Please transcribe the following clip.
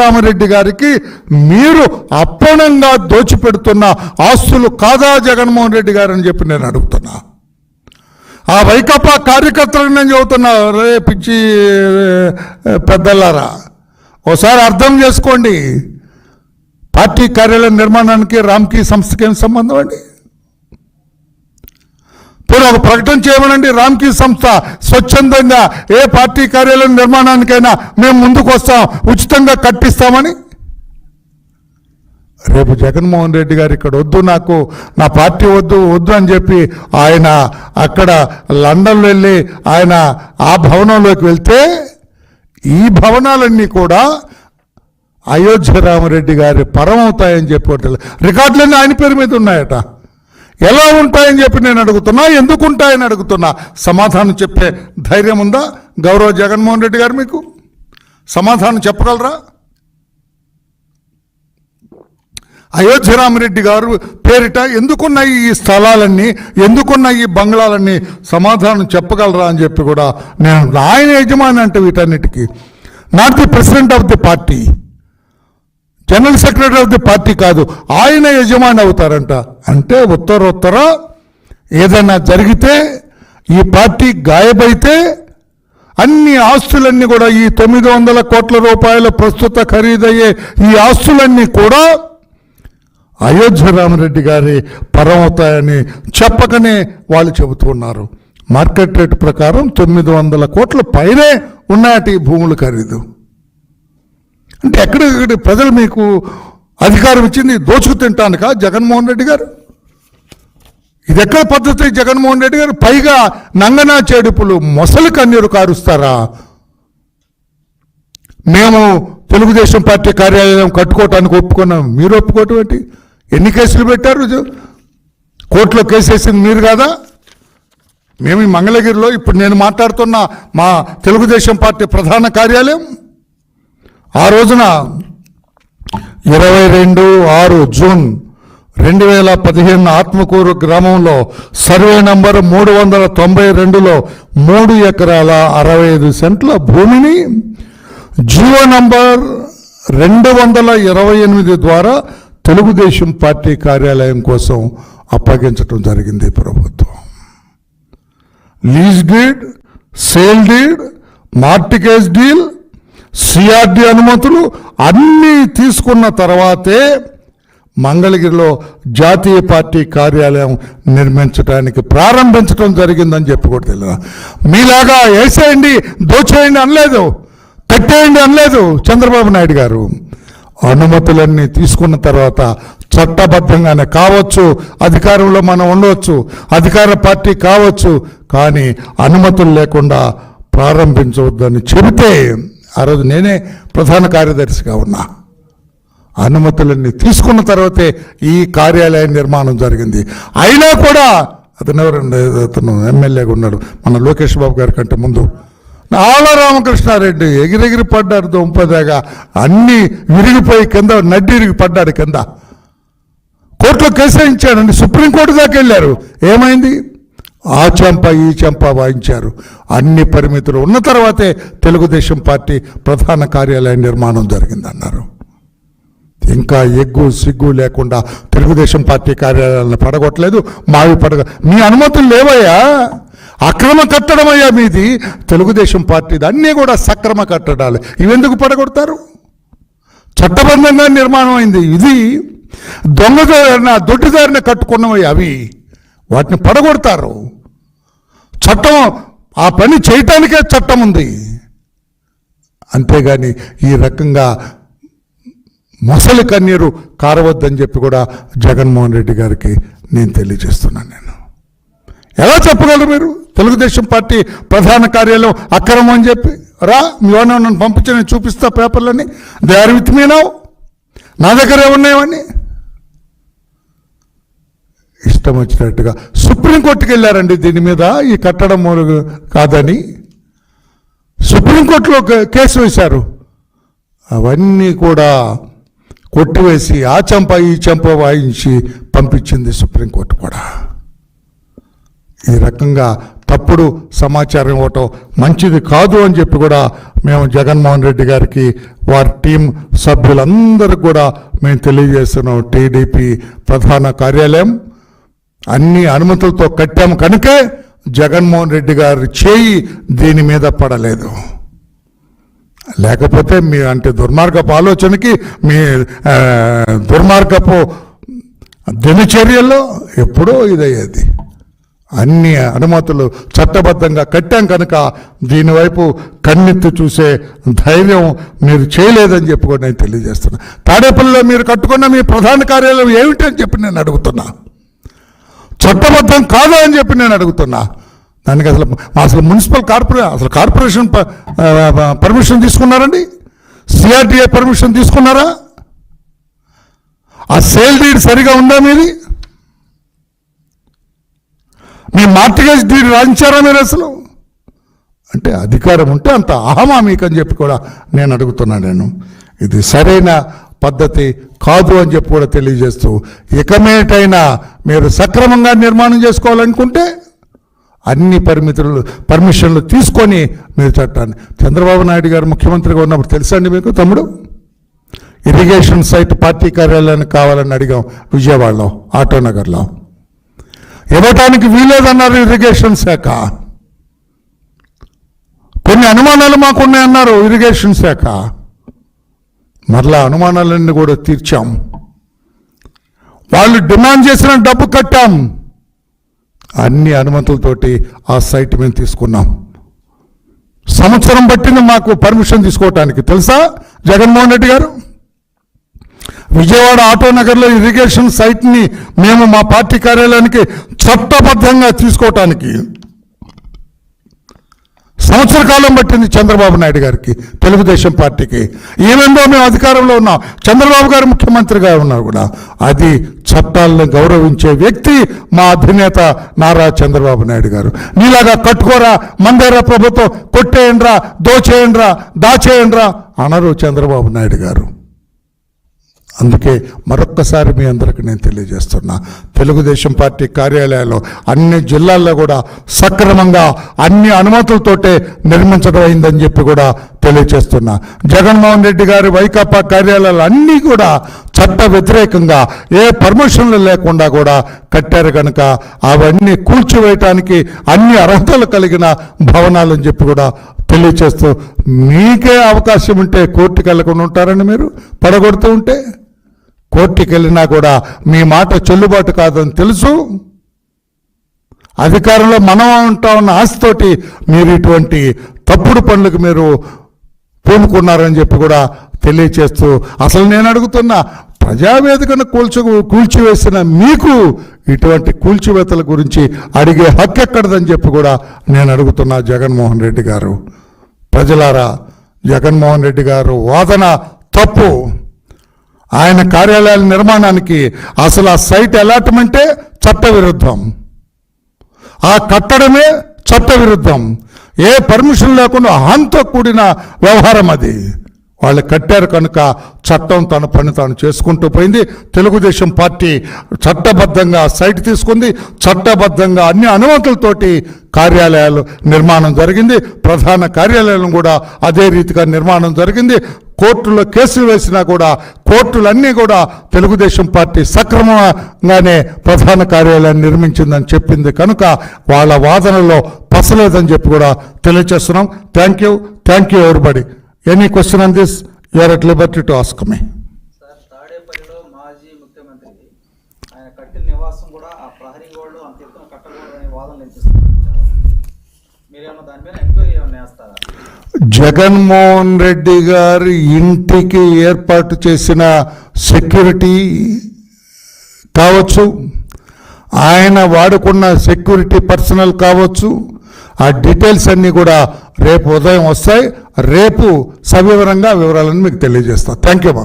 రామరెడ్డి గారికి మీరు అప్పణంగా దోచిపెడుతున్న ఆస్తులు కాదా జగన్మోహన్ రెడ్డి గారు అని చెప్పి నేను అడుగుతున్నా. ఆ వైకాపా కార్యకర్తలను నేను చెబుతున్నా రే పిచ్చి పెద్దలారా. ఒకసారి అర్థం చేసుకోండి. పార్టీ కార్యాలయం నిర్మాణానికి రామ్కీ సంస్థకి ఏం సంబంధం అండి? ఇప్పుడు ఒక ప్రకటన చేయమనండి. రామ్కీ సంస్థ స్వచ్ఛందంగా ఏ పార్టీ కార్యాలయం నిర్మాణానికైనా మేము ముందుకు వస్తాం. ఉచితంగా కట్టిస్తామని. రేపు జగన్మోహన్ రెడ్డి గారు ఇక్కడ వద్దు నాకు నా పార్టీ వద్దు వద్దు అని చెప్పి ఆయన అక్కడ లండన్ వెళ్ళి ఆయన ఆ భవనంలోకి వెళ్తే ఈ భవనాలన్నీ కూడా అయోధ్య రామరెడ్డి గారి పరమవుతాయని చెప్పి రికార్డులన్నీ ఆయన పేరు మీద ఉన్నాయట. ఎలా ఉంటాయని చెప్పి నేను అడుగుతున్నా ఎందుకు ఉంటాయని అడుగుతున్నా. సమాధానం చెప్పే ధైర్యం ఉందా? గౌరవ జగన్మోహన్ రెడ్డి గారు మీకు? సమాధానం చెప్పగలరా? అయోధ్య రామరెడ్డి గారు పేరిట ఎందుకున్నాయి ఈ స్థలాలన్నీ ఎందుకున్నాయి ఈ బంగ్లాలన్నీ? సమాధానం చెప్పగలరా అని చెప్పి కూడా నేను ఆయన యజమాని అంటే వీటన్నిటికీ. Not the president of the party. General secretary of the party కాదు ఆయన యజమాని అవుతారంట. అంటే ఉత్తరోత్తర ఏదైనా జరిగితే ఈ పార్టీ గాయబైతే అన్ని ఆస్తులన్నీ కూడా ఈ తొమ్మిది వందల కోట్ల రూపాయల ప్రస్తుత ఖరీదయ్యే ఈ ఆస్తులన్నీ కూడా అయోధ్య రామరెడ్డి గారి పరమవుతాయని చెప్పకనే వాళ్ళు చెబుతున్నారు మార్కెట్ రేట్ ప్రకారం తొమ్మిది వందల కోట్ల పైనే ఉన్నాయట ఈ భూముల ఖరీదు. అంటే ఎక్కడ ప్రజలు మీకు అధికారం ఇచ్చింది దోచుకు తింటానుక జగన్మోహన్ రెడ్డి గారు? ఇది ఎక్కడ పద్ధతి జగన్మోహన్ రెడ్డి గారు? పైగా నంగనా చేడుపులు మొసలి కన్నీరు కారుస్తారా? మేము తెలుగుదేశం పార్టీ కార్యాలయం కట్టుకోవటానికి ఒప్పుకున్నాం. మీరు ఒప్పుకోవటం ఏంటి? ఎన్ని కేసులు పెట్టారు కోర్టులో కేసు వేసింది మీరు కాదా? మేము ఈ మంగళగిరిలో ఇప్పుడు నేను మాట్లాడుతున్న మా తెలుగుదేశం పార్టీ ప్రధాన కార్యాలయం ఆ రోజున ఇరవై రెండు ఆరు జూన్ రెండు వేల పదిహేను ఆత్మకూరు గ్రామంలో సర్వే నంబర్ మూడు వందల తొంభై రెండులో మూడు ఎకరాల అరవై ఐదు సెంట్ల భూమిని జీవో నంబర్ రెండు వందల ఇరవై ఎనిమిది ద్వారా తెలుగుదేశం పార్టీ కార్యాలయం కోసం అప్పగించడం జరిగింది ప్రభుత్వం. Lease deed sale deed mortgage deal CRD అనుమతులు అన్నీ తీసుకున్న తర్వాతే మంగళగిరిలో జాతీయ పార్టీ కార్యాలయం నిర్మించడానికి ప్రారంభించడం జరిగిందని చెప్పి కూడా తెలియదు. మీలాగా వేసేయండి దోచేయండి అనలేదు కట్టేయండి అనలేదు చంద్రబాబు నాయుడు గారు. అనుమతులన్నీ తీసుకున్న తర్వాత చట్టబద్ధంగానే కావచ్చు అధికారంలో మనం ఉండవచ్చు అధికార పార్టీ కావచ్చు కానీ అనుమతులు లేకుండా ప్రారంభించవద్దని చెబితే ఆ రోజు నేనే ప్రధాన కార్యదర్శిగా ఉన్నా. అనుమతులన్నీ తీసుకున్న తర్వాతే ఈ కార్యాలయ నిర్మాణం జరిగింది. అయినా కూడా అతను ఎవరండి అతను ఎమ్మెల్యేగా ఉన్నాడు. మన లోకేష్ బాబు గారి కంటే ముందు. ఆల రామకృష్ణారెడ్డి ఎగిరెగిరి పడ్డాడు దుంపదాగా అన్నీ విరిగిపోయి కింద నడ్డిరిగి పడ్డాడు కింద. కోర్టులో కేసు వేయించాడండి సుప్రీంకోర్టు దాకా వెళ్ళారు. ఏమైంది? ఆ చెంప ఈ చెంప వాయించారు. అన్ని పరిమితులు ఉన్న తర్వాతే తెలుగుదేశం పార్టీ ప్రధాన కార్యాలయ నిర్మాణం జరిగిందన్నారు. ఇంకా ఎగ్గు సిగ్గు లేకుండా తెలుగుదేశం పార్టీ కార్యాలయాలను పడగొట్టలేదు మావి పడగ మీ అనుమతులు లేవయ్యా. అక్రమ కట్టడమయ్యా మీది. తెలుగుదేశం పార్టీది అన్నీ కూడా సక్రమ కట్టడాలు. ఇవెందుకు పడగొడతారు? చట్టబద్ధంగా నిర్మాణం అయింది ఇది. దొంగదారిన దొడ్డిదారిన కట్టుకున్నవి అవి. వాటిని పడగొడతారు. చట్టం ఆ పని చేయటానికే చట్టం ఉంది. అంతేగాని ఈ రకంగా మొసలి కన్నీరు కారవద్దని చెప్పి కూడా జగన్మోహన్ రెడ్డి గారికి నేను తెలియజేస్తున్నాను నేను. ఎలా చెప్పగలరు మీరు? తెలుగుదేశం పార్టీ ప్రధాన కార్యాలయం అక్రమం అని చెప్పి? రా మీ నన్ను పంపించి నేను చూపిస్తా పేపర్లని దే ఆర్ విత్ మీ నా. దగ్గరే ఉన్నాయని ఇష్టం వచ్చినట్టుగా సుప్రీంకోర్టుకి వెళ్ళారండి దీని మీద ఈ కట్టడం కాదని. సుప్రీంకోర్టులో కేసు వేశారు. అవన్నీ కూడా కొట్టివేసి ఆ చెంప ఈ చెంప వాయించి పంపించింది సుప్రీంకోర్టు కూడా. ఈ రకంగా తప్పుడు సమాచారం ఇవ్వటం మంచిది కాదు అని చెప్పి కూడా మేము జగన్మోహన్ రెడ్డి గారికి వారి టీం సభ్యులందరికీ కూడా మేము తెలియజేస్తున్నాం. టీడీపీ ప్రధాన కార్యాలయం అన్ని అనుమతులతో కట్టాము కనుకే జగన్మోహన్ రెడ్డి గారి చేయి దీని మీద పడలేదు. లేకపోతే మీ అంటే దుర్మార్గపు ఆలోచనకి మీ దుర్మార్గపు దినచర్యల్లో ఎప్పుడో ఇదయ్యేది. అన్ని అనుమతులు చట్టబద్ధంగా కట్టాం కనుక దీనివైపు కన్నెత్తి చూసే ధైర్యం మీరు చేయలేదని చెప్పి కూడా నేను తెలియజేస్తున్నా. తాడేపల్లిలో మీరు కట్టుకున్న మీ ప్రధాన కార్యాలయం ఏమిటి అని చెప్పి నేను అడుగుతున్నా. చట్టబద్ధం కాదు అని చెప్పి నేను అడుగుతున్నా. దానికి అసలు అసలు మున్సిపల్ కార్పొరే అసలు కార్పొరేషన్ ప- పర్మిషన్ తీసుకున్నారండి? సిఆర్టీఏ పర్మిషన్ తీసుకున్నారా? ఆ సేల్ డీడ్ సరిగా ఉందా మీది? మీ మార్టిగేజ్ డీడ్ రాయించారా మీరు అసలు? అంటే అధికారం ఉంటే అంత అహమా మీకు అని చెప్పి కూడా నేను అడుగుతున్నా నేను. ఇది సరైన పద్ధతి కాదు అని చెప్పి కూడా తెలియజేస్తూ ఇకమేటైనా మీరు సక్రమంగా నిర్మాణం చేసుకోవాలనుకుంటే అన్ని పరిమితులు పర్మిషన్లు తీసుకొని మీరు చట్టాన్ని. చంద్రబాబు నాయుడు గారు ముఖ్యమంత్రిగా ఉన్నప్పుడు తెలుసా అండి మీకు తమ్ముడు? ఇరిగేషన్ సైట్ పార్టీ కార్యాలయానికి కావాలని అడిగాం విజయవాడలో ఆటోనగర్లో. ఇవ్వటానికి వీలేదన్నారు ఇరిగేషన్ శాఖ. కొన్ని అనుమానాలు మాకున్నాయన్నారు ఇరిగేషన్ శాఖ. మరలా అనుమానాలన్నీ కూడా తీర్చాం. వాళ్ళు డిమాండ్ చేసిన డబ్బు కట్టాం. అన్ని అనుమతులతోటి ఆ సైట్ మేము తీసుకున్నాం. సంవత్సరం పట్టింది మాకు పర్మిషన్ తీసుకోవటానికి. తెలుసా? జగన్మోహన్ రెడ్డి గారు? విజయవాడ ఆటోనగర్లో ఇరిగేషన్ సైట్ని మేము మా పార్టీ కార్యాలయానికి చట్టబద్ధంగా తీసుకోవటానికి సంవత్సర కాలం పట్టింది చంద్రబాబు నాయుడు గారికి తెలుగుదేశం పార్టీకి. ఏమేందో మేము అధికారంలో ఉన్నాం. చంద్రబాబు గారు ముఖ్యమంత్రిగా ఉన్నారు కూడా. అది చట్టాలను గౌరవించే వ్యక్తి మా అధినేత నారా చంద్రబాబు నాయుడు గారు. నీలాగా కట్టుకోరా మందేరా ప్రభుత్వం కొట్టేయండిరా దోచేయండిరా దాచేయండిరా అనరు చంద్రబాబు నాయుడు గారు. అందుకే మరొక్కసారి మీ అందరికి నేను తెలియజేస్తున్నా. తెలుగుదేశం పార్టీ కార్యాలయాల్లో అన్ని జిల్లాల్లో కూడా సక్రమంగా అన్ని అనుమతులతోటే నిర్మించడం అయిందని చెప్పి కూడా తెలియజేస్తున్నా. జగన్మోహన్ రెడ్డి గారి వైకాపా కార్యాలయాలు అన్నీ కూడా చట్ట వ్యతిరేకంగా ఏ పర్మిషన్లు లేకుండా కూడా కట్టారు కనుక అవన్నీ కూల్చివేయటానికి అన్ని అర్హతలు కలిగిన భవనాలని చెప్పి కూడా తెలియచేస్తూ మీకే అవకాశం ఉంటే కోర్టుకు వెళ్ళకుండా ఉంటారండి మీరు? పడగొడుతూ ఉంటే? కోర్టుకి వెళ్ళినా కూడా మీ మాట చెల్లుబాటు కాదని తెలుసు. అధికారంలో మనం ఉంటా ఉన్న ఆశతోటి మీరు ఇటువంటి తప్పుడు పనులకు మీరు పూనుకున్నారని చెప్పి కూడా తెలియచేస్తూ అసలు నేను అడుగుతున్నా ప్రజావేదికను కూల్చు కూల్చివేసిన మీకు ఇటువంటి కూల్చివేతల గురించి అడిగే హక్కు ఎక్కడదని చెప్పి కూడా నేను అడుగుతున్నా జగన్మోహన్ రెడ్డి గారు. ప్రజలారా జగన్మోహన్ రెడ్డి గారు వాదన తప్పు. ఆయన కార్యాలయాల నిర్మాణానికి అసలు ఆ సైట్ అలాట్మెంటే చట్టవిరుద్ధం. ఆ కట్టడమే చట్టవిరుద్ధం. ఏ పర్మిషన్ లేకుండా అహంతో కూడిన వ్యవహారం అది. వాళ్ళు కట్టారు కనుక చట్టం తన పని తాను చేసుకుంటూ పోయింది. తెలుగుదేశం పార్టీ చట్టబద్ధంగా సైట్ తీసుకుంది. చట్టబద్ధంగా అన్ని అనుమతులతోటి కార్యాలయాలు నిర్మాణం జరిగింది. ప్రధాన కార్యాలయం కూడా అదే రీతిగా నిర్మాణం జరిగింది. కోర్టులో కేసులు వేసినా కూడా కోర్టులన్నీ కూడా తెలుగుదేశం పార్టీ సక్రమంగానే ప్రధాన కార్యాలయాన్ని నిర్మించిందని చెప్పింది కనుక వాళ్ళ వాదనలో పసలేదని చెప్పి కూడా తెలియజేస్తున్నాం thank you thank you everybody any question on this you're at liberty to ask me Jaganmohan Reddy గారి ఇంటికి ఏర్పాటు చేసిన సెక్యూరిటీ కావచ్చు ఆయన వాడుకున్న సెక్యూరిటీ పర్సనల్ కావచ్చు ఆ డీటెయిల్స్ అన్నీ కూడా రేపు ఉదయం వస్తాయి. రేపు సవివరంగా వివరాలను మీకు తెలియజేస్తా. థ్యాంక్ యూ మా